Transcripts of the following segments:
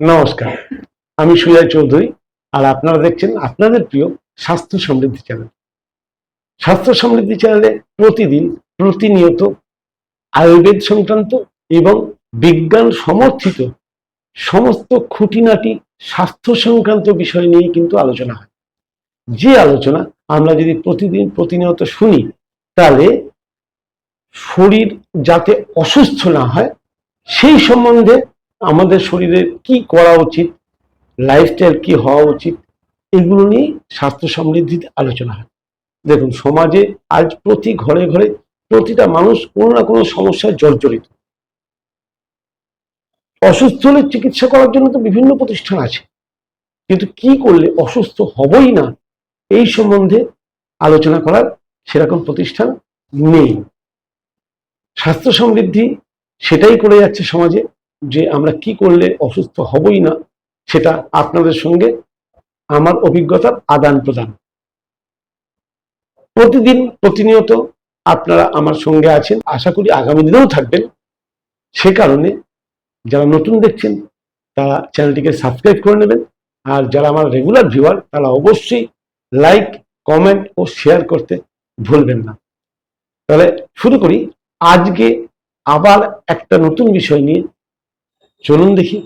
নমস্কার। আমি সুজয় চৌধুরী, আর আপনারা দেখছেন আপনাদের প্রিয় স্বাস্থ্য সমৃদ্ধি চ্যানেল। স্বাস্থ্য সমৃদ্ধি চ্যানেলে প্রতিদিন প্রতিনিয়ত আয়ুর্বেদ সংক্রান্ত এবং বিজ্ঞান সমর্থিত সমস্ত খুঁটিনাটি স্বাস্থ্য সংক্রান্ত বিষয় নিয়ে কিন্তু আলোচনা হয়। যে আলোচনা আমরা যদি প্রতিদিন প্রতিনিয়ত শুনি, তাহলে শরীর যাতে অসুস্থ না হয়, সেই সম্বন্ধে আমাদের শরীরে কি করা উচিত লাইফস্টাইল কি হওয়া উচিত, এগুলো নিয়ে স্বাস্থ্য সমৃদ্ধিতে আলোচনা হয়। দেখুন, সমাজে আজ প্রতি ঘরে ঘরে প্রতিটা মানুষ কোনো না কোনো সমস্যায় জর্জরিত। অসুস্থ হলে চিকিৎসা করার জন্য তো বিভিন্ন প্রতিষ্ঠান আছে। কিন্তু কি করলে অসুস্থ হবই না, এই সম্বন্ধে আলোচনা করার সেরকম প্রতিষ্ঠান নেই। স্বাস্থ্য সমৃদ্ধি সেটাই করে যাচ্ছে সমাজে। যে আমরা কি করলে অসুস্থ হবই না, সেটা আপনাদের সঙ্গে আমার অভিজ্ঞতার আদান প্রদান। প্রতিদিন প্রতিনিয়ত আপনারা আমার সঙ্গে আছেন। আশা করি আগামী দিনেও থাকবেন। সে কারণে যারা নতুন দেখছেন, তারা চ্যানেলটিকে সাবস্ক্রাইব করে নেবেন। আর যারা আমার রেগুলার ভিউয়ার, তারা অবশ্যই লাইক, কমেন্ট ও শেয়ার করতে ভুলবেন না। তাহলে শুরু করি। আজকে আবার একটা নতুন বিষয় নিয়ে চলুন দেখি।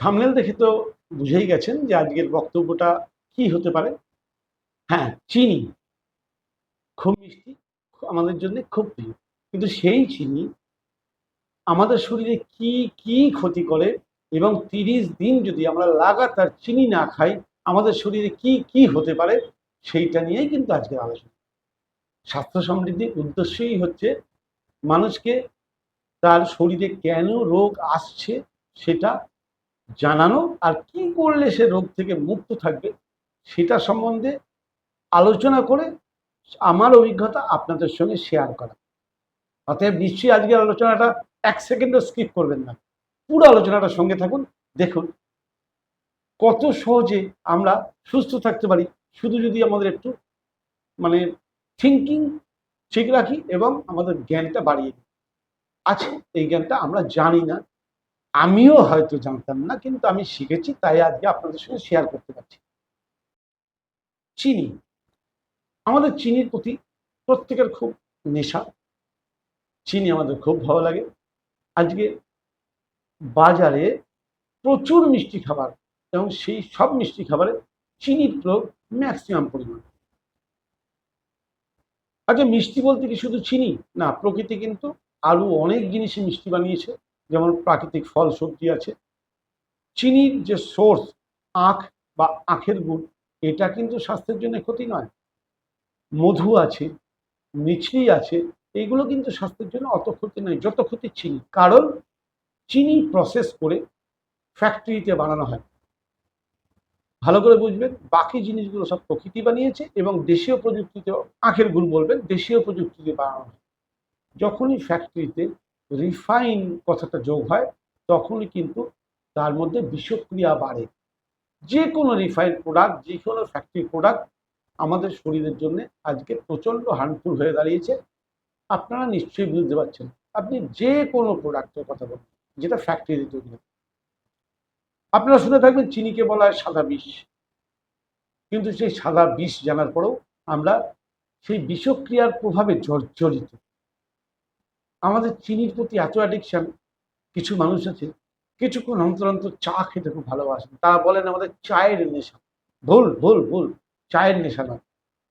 থামনেল দেখে তো বুঝেই গেছেন যে আজকের বক্তব্যটা কি হতে পারে। হ্যাঁ চিনি। খুব মিষ্টি আমাদের জন্য খুব প্রিয়। কিন্তু সেই চিনি আমাদের শরীরে কি কি ক্ষতি করে এবং তিরিশ দিন যদি আমরা লাগাতার চিনি না খাই, আমাদের শরীরে কি কি হতে পারে সেইটা নিয়েই কিন্তু আজকের আলোচনা। স্বাস্থ্য সমৃদ্ধির উদ্দেশ্যই হচ্ছে মানুষকে তার শরীরে কেন রোগ আসছে সেটা জানানো আর কি করলে সে রোগ থেকে মুক্ত থাকবে সেটা সম্বন্ধে আলোচনা করে আমার অভিজ্ঞতা আপনাদের সঙ্গে শেয়ার করা। অতএব নিশ্চয়ই আজকের আলোচনাটা এক সেকেন্ডও স্কিপ করবেন না। পুরো আলোচনাটা সঙ্গে থাকুন, দেখুন কত সহজে আমরা সুস্থ থাকতে পারি। শুধু যদি আমাদের একটু মানে থিঙ্কিং ঠিক রাখি এবং আমাদের জ্ঞানটা বাড়িয়ে দিই। আছে এই জ্ঞানটা আমরা জানি না। আমিও হয়তো জানতাম না, কিন্তু আমি শিখেছি, তাই আজকে আপনাদের সঙ্গে শেয়ার করতে পারছি। চিনি। আমাদের চিনির প্রতি প্রত্যেকের খুব নেশা। চিনি আমাদের খুব ভালো লাগে। আজকে বাজারে প্রচুর মিষ্টি খাবার এবং সেই সব মিষ্টি খাবারে চিনির প্রয়োগ ম্যাক্সিমাম পরিমাণ। আচ্ছা মিষ্টি বলতে কি শুধু চিনি? না, প্রকৃতি কিন্তু আরও অনেক জিনিসই মিষ্টি বানিয়েছে, যেমন প্রাকৃতিক ফল, সবজি আছে। চিনির যে সোর্স আখ বা আখের গুড়, এটা কিন্তু স্বাস্থ্যের জন্য ক্ষতি নয়। মধু আছে, মিছরি আছে এইগুলো কিন্তু স্বাস্থ্যের জন্য অত ক্ষতি নয়, যত ক্ষতি চিনি। কারণ চিনি প্রসেস করে ফ্যাক্টরিতে বানানো হয়। ভালো করে বুঝবেন, বাকি জিনিসগুলো সব প্রকৃতি বানিয়েছে এবং দেশীয় প্রযুক্তিতে আখের গুড় বলবেন, দেশীয় প্রযুক্তিতে বানানো হয়। যখনই ফ্যাক্টরিতে রিফাইন কথাটা যোগ হয়, তখনই কিন্তু তার মধ্যে বিষক্রিয়া বাড়ে। যে কোনো রিফাইন প্রোডাক্ট যে কোনো ফ্যাক্টরি প্রোডাক্ট আমাদের শরীরের জন্য আজকে প্রচণ্ড হার্মফুল হয়ে দাঁড়িয়েছে। আপনারা নিশ্চয়ই বুঝতে পারছেন, আপনি যে কোনো প্রোডাক্টের কথা বলুন, যেটা ফ্যাক্টরি তৈরি হয়। আপনারা শুনে থাকবেন চিনিকে বলা হয় সাদা বিষ। কিন্তু সেই সাদা বিষ জানার পরেও আমরা সেই বিষক্রিয়ার প্রভাবে জর্জরিত। আমাদের চিনির প্রতি এত অ্যাডিকশান কিছু মানুষ আছে, কিছুক্ষণ অন্তর অন্তর চা খেতে খুব ভালোবাসেন। তারা বলেন আমাদের চায়ের নেশা। ভুল ভুল ভুল। চায়ের নেশা নয়।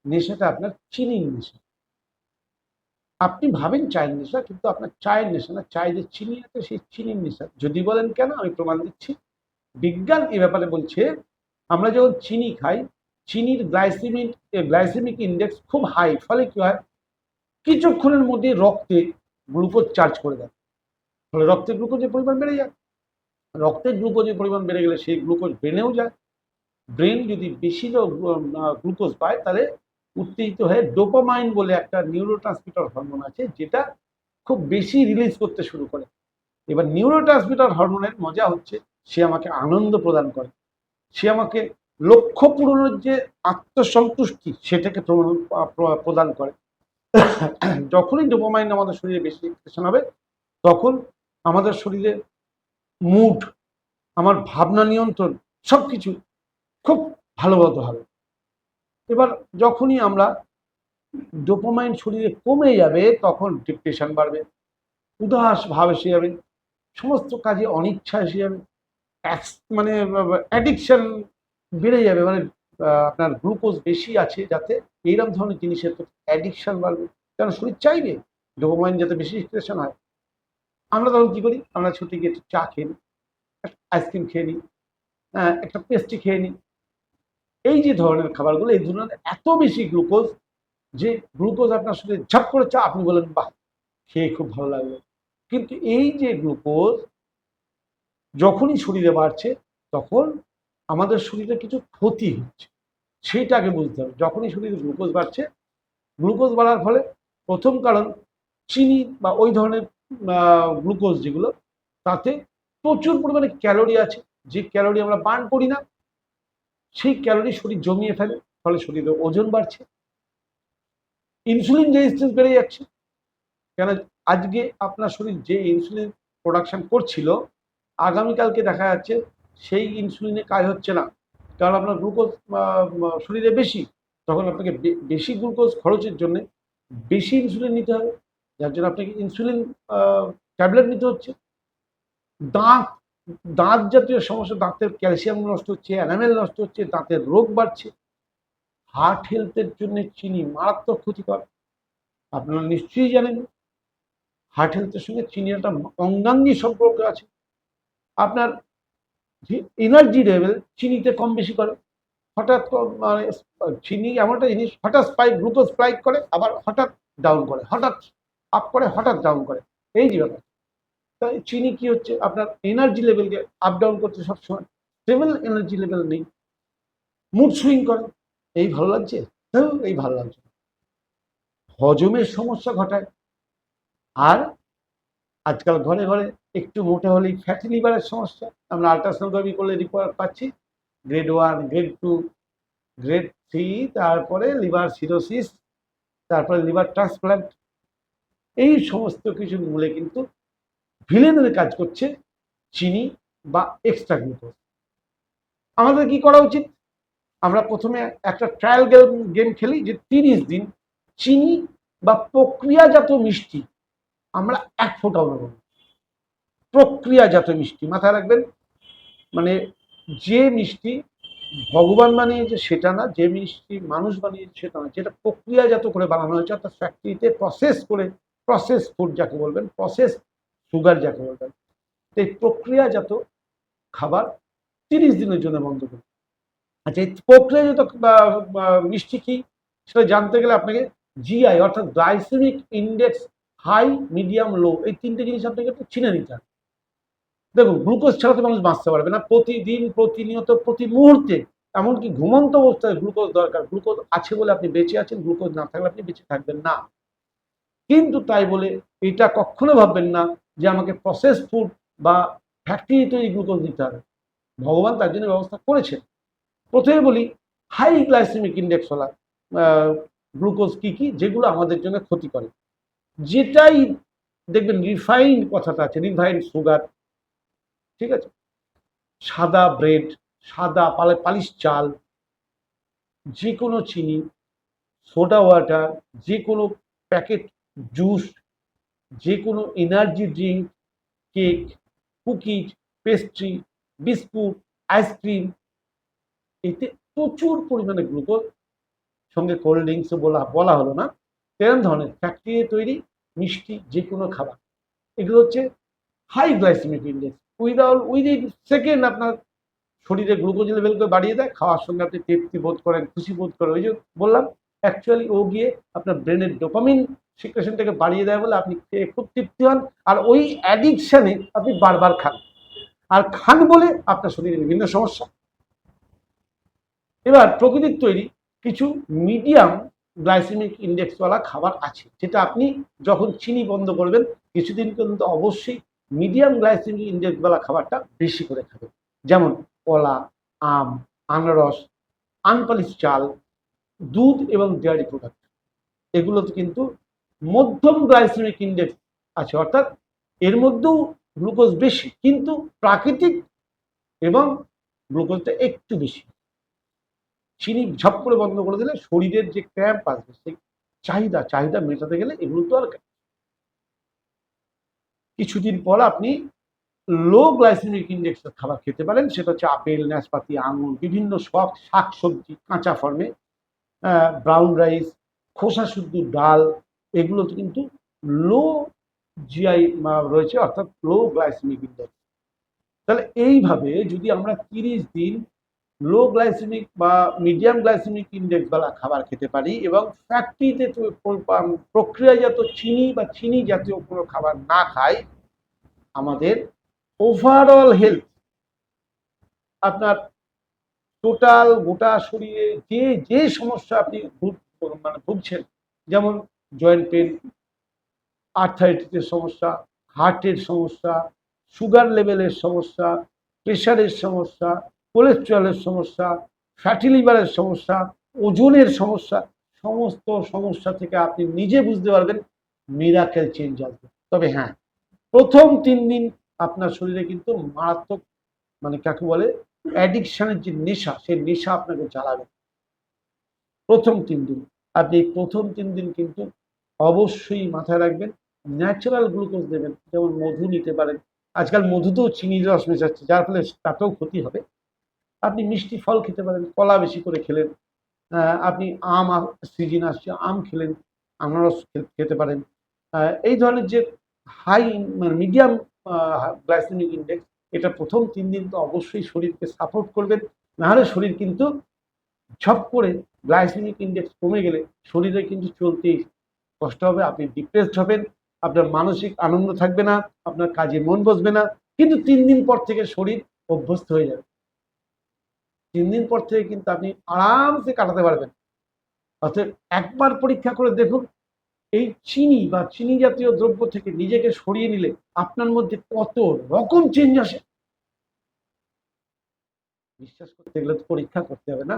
নেশাটা আপনার চিনির নেশা। আপনি ভাবেন চায়ের নেশা, কিন্তু আপনার চায়ের নেশা না। চায়ে যে চিনি আছে, সেই চিনির নেশা। যদি বলেন কেন, আমি প্রমাণ দিচ্ছি। বিজ্ঞান এ ব্যাপারে বলছে, আমরা যখন চিনি খাই, চিনির গ্লাইসেমিক গ্লাইসেমিক ইন্ডেক্স খুব হাই ফলে কি হয়? কিছুক্ষণের মধ্যে রক্তে গ্লুকোজ চার্জ করে দেয়। ফলে রক্তে গ্লুকোজের পরিমাণ বেড়ে যায়। রক্তের গ্লুকোজের পরিমাণ বেড়ে গেলে সেই গ্লুকোজ ব্রেনেও যায়। ব্রেন যদি বেশি গ্লুকোজ পায়, তাহলে উত্তেজিত হয়ে ডোপামাইন বলে একটা নিউরো হরমোন আছে, যেটা খুব বেশি রিলিজ করতে শুরু করে। এবার নিউরো হরমোনের মজা হচ্ছে, সে আমাকে আনন্দ প্রদান করে। সে আমাকে লক্ষ্য পূরণের যে আত্মসন্তুষ্টি, সেটাকে প্রদান করে। যখনই ডোপামাইন আমাদের শরীরে বেশি এক্সপ্রেশন হবে, তখন আমাদের শরীরে মুড আমার ভাবনা নিয়ন্ত্রণ সব কিছু খুব ভালোভাবে হবে। এবার যখনই আমরা ডোপামাইন শরীরে কমে যাবে, তখন ডিপ্রেশন বাড়বে, উদাস ভাব এসে যাবে, সমস্ত কাজে অনিচ্ছা এসে যাবে মানে অ্যাডিকশন বেড়ে যাবে মানে আপনার গ্লুকোজ বেশি আছে যাতে এইরকম ধরনের জিনিসের প্রতি অ্যাডিকশন বাড়বে। কারণ শরীর চাইবে ডোপামাইন যাতে বেশি সিক্রেশন হয়। আমরা তখন কী করি? আমরা ছুটি গিয়ে একটু চা খেয়ে নিই আইসক্রিম খেয়ে নিই আহ, একটা পেস্ট্রি খেয়ে নিই। এই যে ধরনের খাবারগুলো এই ধরনের এত বেশি গ্লুকোজ যে গ্লুকোজ আপনার শরীরে ঝাপ করে চা আপনি বলেন বাহ খেয়ে খুব ভালো লাগল। কিন্তু এই যে গ্লুকোজ যখনই শরীরে বাড়ছে তখন আমাদের শরীরে কিছু ক্ষতি হচ্ছে। সেইটাকে বুঝতে হবে। যখনই শরীরে গ্লুকোজ বাড়ছে, গ্লুকোজ বাড়ার ফলে প্রথম কারণ চিনি বা ওই ধরনের গ্লুকোজ যেগুলো, তাতে প্রচুর পরিমাণে ক্যালোরি আছে। যে ক্যালোরি আমরা বার্ন করি না, সেই ক্যালোরি শরীর জমিয়ে ফেলে, ফলে শরীরে ওজন বাড়ছে। ইনসুলিন রেজিস্ট্যান্স বেড়ে যাচ্ছে। কেন আজকে আপনার শরীর যে ইনসুলিন প্রোডাকশন করছিল, আগামীকালকে দেখা যাচ্ছে সেই ইনসুলিনে কাজ হচ্ছে না। কারণ আপনার গ্লুকোজ শরীরে বেশি, তখন আপনাকে বেশি গ্লুকোজ খরচের জন্য বেশি ইনসুলিন নিতে হবে, যার জন্য আপনাকে ইনসুলিন ট্যাবলেট নিতে হচ্ছে। দাঁত দাঁত জাতীয় সমস্যা, দাঁতের ক্যালসিয়াম নষ্ট হচ্ছে অ্যানামেল নষ্ট হচ্ছে, দাঁতের রোগ বাড়ছে। হার্ট হেলথের জন্য চিনি মারাত্মক ক্ষতিকর। আপনারা নিশ্চয়ই জানেন হার্ট হেলথের সঙ্গে চিনির একটা অঙ্গাঙ্গী সম্পর্ক আছে। আপনার এনার্জি লেভেল চিনিতে কম বেশি করে। হঠাৎ মানে চিনি এমন একটা জিনিস, হঠাৎ স্পাইক গ্লুকোজ স্পাইক করে, আবার হঠাৎ ডাউন করে, হঠাৎ আপ করে, হঠাৎ ডাউন করে। এই যে ব্যাপার। তাই চিনি কি হচ্ছে? আপনার এনার্জি লেভেলকে আপ ডাউন করতে সবসময়। স্টেবল এনার্জি লেভেল নেই। মুড সুইং করে। এই ভালো লাগছে? হ্যাঁ এই ভালো লাগছে। হজমের সমস্যা ঘটায়। আর আজকাল ঘরে ঘরে একটু মোটা হলেই ফ্যাটি লিভারের সমস্যা। আমরা আলট্রাসোনোগ্রাফি করলে রিপোর্ট পাচ্ছি। Grade one grade two grade three তারপরে লিভার সিরোসিস তারপরে লিভার ট্রান্সপ্লান্ট এই সমস্ত কিছু মূলে কিন্তু ভিলেনের কাজ করছে চিনি বা এক্সট্রা গ্লুকোজ আমাদের কি করা উচিত? আমরা প্রথমে একটা ট্রায়াল গেম গেম খেলি যে তিরিশ দিন চিনি বা প্রক্রিয়াজাত মিষ্টি আমরা এক ফোঁটাও নেব। প্রক্রিয়াজাত মিষ্টি মাথায় রাখবেন মানে যে মিষ্টি ভগবান বানিয়েছে সেটা না, যে মিষ্টি মানুষ বানিয়েছে সেটা না, যেটা প্রক্রিয়াজাত করে বানানো হয়েছে, অর্থাৎ ফ্যাক্টরিতে প্রসেস করে প্রসেস ফুড যাকে বলবেন প্রসেস সুগার যাকে বলবেন এই প্রক্রিয়াজাত খাবার তিরিশ দিনের জন্য বন্ধ করুন আচ্ছা এই প্রক্রিয়াজাত মিষ্টি কি, সেটা জানতে গেলে আপনাকে জিআই অর্থাৎ glycemic index high, medium low এই তিনটে জিনিস আপনাকে একটু চিনে নিতে হবে। দেখুন গ্লুকোজ ছাড়া তো মানুষ বাঁচতে পারবে না। প্রতিদিন, প্রতিনিয়ত, প্রতি মুহূর্তে, এমনকি ঘুমন্ত অবস্থায় গ্লুকোজ দরকার। গ্লুকোজ আছে বলে আপনি বেঁচে আছেন গ্লুকোজ না থাকলে আপনি বেঁচে থাকবেন না। কিন্তু তাই বলে এটা কখনো ভাববেন না যে আমাকে প্রসেস ফুড বা ফ্যাক্টরি তৈরি গ্লুকোজ দিতে হবে। ভগবান তার জন্য ব্যবস্থা করেছেন। প্রথমে বলি হাই গ্লাইসেমিক ইন্ডেক্সওয়ালা গ্লুকোজ কী কী? যেগুলো আমাদের জন্য ক্ষতি করে যেটাই দেখবেন রিফাইন কথাটা আছে রিফাইন সুগার ঠিক আছে? সাদা ব্রেড সাদা পালে পালিশ চাল যে কোনো চিনি সোডা ওয়াটার যে কোনো প্যাকেট জুস যে কোনো energy drink cake cookies pastry biscuit ice cream এতে প্রচুর পরিমাণে গ্লুকোজ সঙ্গে কোল্ড ড্রিঙ্কসও বলা বলা হলো না। এরকম ধরনের ফ্যাক্টরি তৈরি মিষ্টি যে কোনো খাবার। এগুলো হচ্ছে high glycemic index without within second আপনার শরীরে গ্লুকোজ লেভেলকে বাড়িয়ে দেয়, খাওয়ার সঙ্গে আপনি তৃপ্তি বোধ করেন, খুশি বোধ করেন। ওই যে বললাম অ্যাকচুয়ালি ও গিয়ে আপনার ব্রেনের ডোপামিন সিক্রেশনটাকে বাড়িয়ে দেয় বলে আপনি খেয়ে খুব তৃপ্তি হন, আর ওই অ্যাডিকশানে আপনি বারবার খান। আর খান বলে আপনার শরীরে বিভিন্ন সমস্যা। এবার প্রকৃতির তৈরি কিছু মিডিয়াম গ্লাইসেমিক ইন্ডেক্সওয়ালা খাবার আছে। যেটা আপনি যখন চিনি বন্ধ করবেন, কিছুদিন পর্যন্ত অবশ্যই মিডিয়াম গ্লাইসেমিক ইন্ডেক্সওয়ালা খাবারটা বেশি করে খাবেন। যেমন কলা, আম, আনারস, আনপালিশ চাল, দুধ এবং ডেয়ারি প্রোডাক্ট। এগুলোতে কিন্তু মধ্যম গ্লাইসেমিক ইন্ডেক্স আছে, অর্থাৎ এর মধ্যেও গ্লুকোজ বেশি, কিন্তু প্রাকৃতিক এবং গ্লুকোজটা একটু বেশি। চিনি ঝপ করে বন্ধ করে দিলে শরীরের যে ক্র্যাম্প আসবে, সেই চাহিদা চাহিদা মেটাতে গেলে এগুলো তো আর কিছুদিন পর আপনি লো গ্লাইসেমিক ইন্ডেক্সের খাবার খেতে পারেন, সেটা হচ্ছে আপেল, নাশপাতি, আঙুর, বিভিন্ন সব শাক সবজি কাঁচা ফর্মে ব্রাউন রাইস খোসা শুদ্ধ ডাল এগুলোতে কিন্তু লো জিআই রয়েছে, অর্থাৎ লো গ্লাইসেমিক ইন্ডেক্স তাহলে এইভাবে যদি আমরা তিরিশ দিন লো গ্লাইসেমিক বা মিডিয়াম গ্লাইসেমিক ইন্ডেক্সওয়ালা খাবার খেতে পারি এবং ফ্যাক্টরিতে প্রক্রিয়াজাত চিনি বা চিনি জাতীয় কোনো খাবার না খাই, আমাদের ওভারঅল হেলথ আপনার টোটাল গোটা শরীরে যে যে সমস্যা আপনি মানে ভুগছেন, যেমন জয়েন্ট পেন আর্থাইটিসের সমস্যা হার্টের সমস্যা সুগার লেভেলের সমস্যা প্রেশারের সমস্যা কোলেস্ট্রলের সমস্যা ফ্যাটি লিভারের সমস্যা, ওজনের সমস্যা, সমস্ত সমস্যা থেকে আপনি নিজে বুঝতে পারবেন মিরাকেল চেঞ্জ আসবে। তবে হ্যাঁ প্রথম তিন দিন আপনার শরীরে কিন্তু মারাত্মক মানে কাকে বলে অ্যাডিকশানের যে নেশা, সেই নেশা আপনাকে জ্বালাবে। প্রথম তিন দিন, আপনি প্রথম তিন দিন কিন্তু অবশ্যই মাথায় রাখবেন ন্যাচারাল গ্লুকোজ দেবেন, যেমন মধু নিতে পারেন। আজকাল মধুতেও চিনির রস মেশাচ্ছে, যার ফলে তাতেও ক্ষতি হবে। আপনি মিষ্টি ফল খেতে পারেন, কলা বেশি করে খেলেন আপনি আম সিজন আসছে, আম খেলেন, আনারস খেতে পারেন। এই ধরনের যে হাই মানে মিডিয়াম গ্লাইসেমিক ইন্ডেক্স, এটা প্রথম তিন দিন তো অবশ্যই শরীরকে সাপোর্ট করবেন। নাহলে শরীর কিন্তু ঝপ করে গ্লাইসেমিক ইন্ডেক্স কমে গেলে শরীরে কিন্তু চলতেই কষ্ট হবে, আপনি ডিপ্রেসড হবেন, আপনার মানসিক আনন্দ থাকবে না, আপনার কাজে মন বসবে না, কিন্তু তিন দিন পর থেকে শরীর অভ্যস্ত হয়ে যাবে। তিন দিন পর থেকে কিন্তু আপনি আরামসে কাটাতে পারবেন। অর্থাৎ একবার পরীক্ষা করে দেখুন, এই চিনি বা চিনি জাতীয় দ্রব্য থেকে নিজেকে সরিয়ে নিলে আপনার মধ্যে কত রকম চেঞ্জ আসে। বিশ্বাস করতে গেলে তো পরীক্ষা করতে হবে না।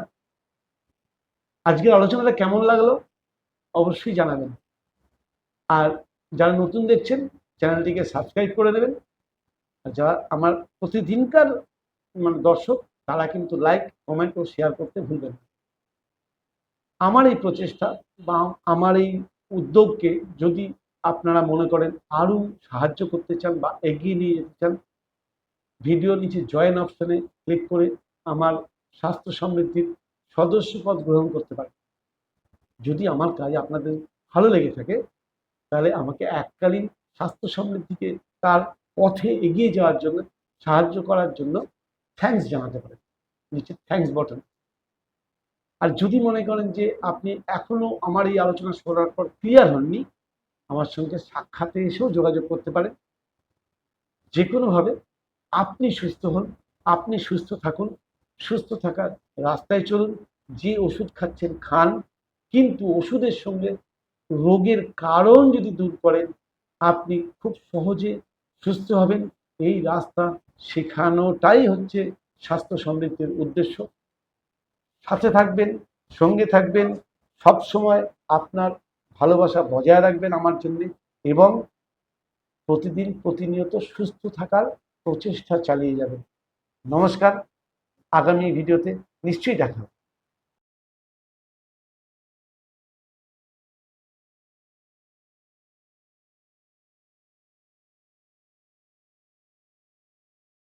আজকের আলোচনাটা কেমন লাগল? অবশ্যই জানাবেন। আর যারা নতুন দেখছেন, চ্যানেলটিকে সাবস্ক্রাইব করে দেবেন। আর যারা আমার প্রতিদিনকার মানে দর্শক তারা কিন্তু লাইক কমেন্ট ও শেয়ার করতে ভুলবেন আমার এই প্রচেষ্টা বা আমার এই উদ্যোগকে যদি আপনারা মনে করেন আরও সাহায্য করতে চান বা এগিয়ে নিয়ে যেতে চান ভিডিও নিচে জয়েন অপশনে ক্লিক করে আমার স্বাস্থ্য সমৃদ্ধির সদস্যপদ গ্রহণ করতে পারেন। যদি আমার কাজ আপনাদের ভালো লেগে থাকে, তাহলে আমাকে এককালীন স্বাস্থ্য সমৃদ্ধিকে তার পথে এগিয়ে যাওয়ার জন্য, সাহায্য করার জন্য থ্যাঙ্কস জানাতে পারেন নিচে থ্যাঙ্কস বটন আর যদি মনে করেন যে আপনি এখনও আমার এই আলোচনা শোনার পর ক্লিয়ার হননি, আমার সঙ্গে সাক্ষাতে এসেও যোগাযোগ করতে পারেন। যে কোনোভাবে আপনি সুস্থ হন, আপনি সুস্থ থাকুন, সুস্থ থাকার রাস্তায় চলুন, যে ওষুধ খাচ্ছেন খান, কিন্তু ওষুধের সঙ্গে রোগের কারণ যদি দূর করেন, আপনি খুব সহজে সুস্থ হবেন। এই রাস্তা শেখানোটাই হচ্ছে স্বাস্থ্য সমৃদ্ধির উদ্দেশ্য। সাথে থাকবেন, সঙ্গে থাকবেন সব সময় আপনার ভালোবাসা বজায় রাখবেন আমার জন্য এবং প্রতিদিন প্রতিনিয়ত সুস্থ থাকার প্রচেষ্টা চালিয়ে যাবেন। নমস্কার, আগামী ভিডিওতে নিশ্চয়ই দেখা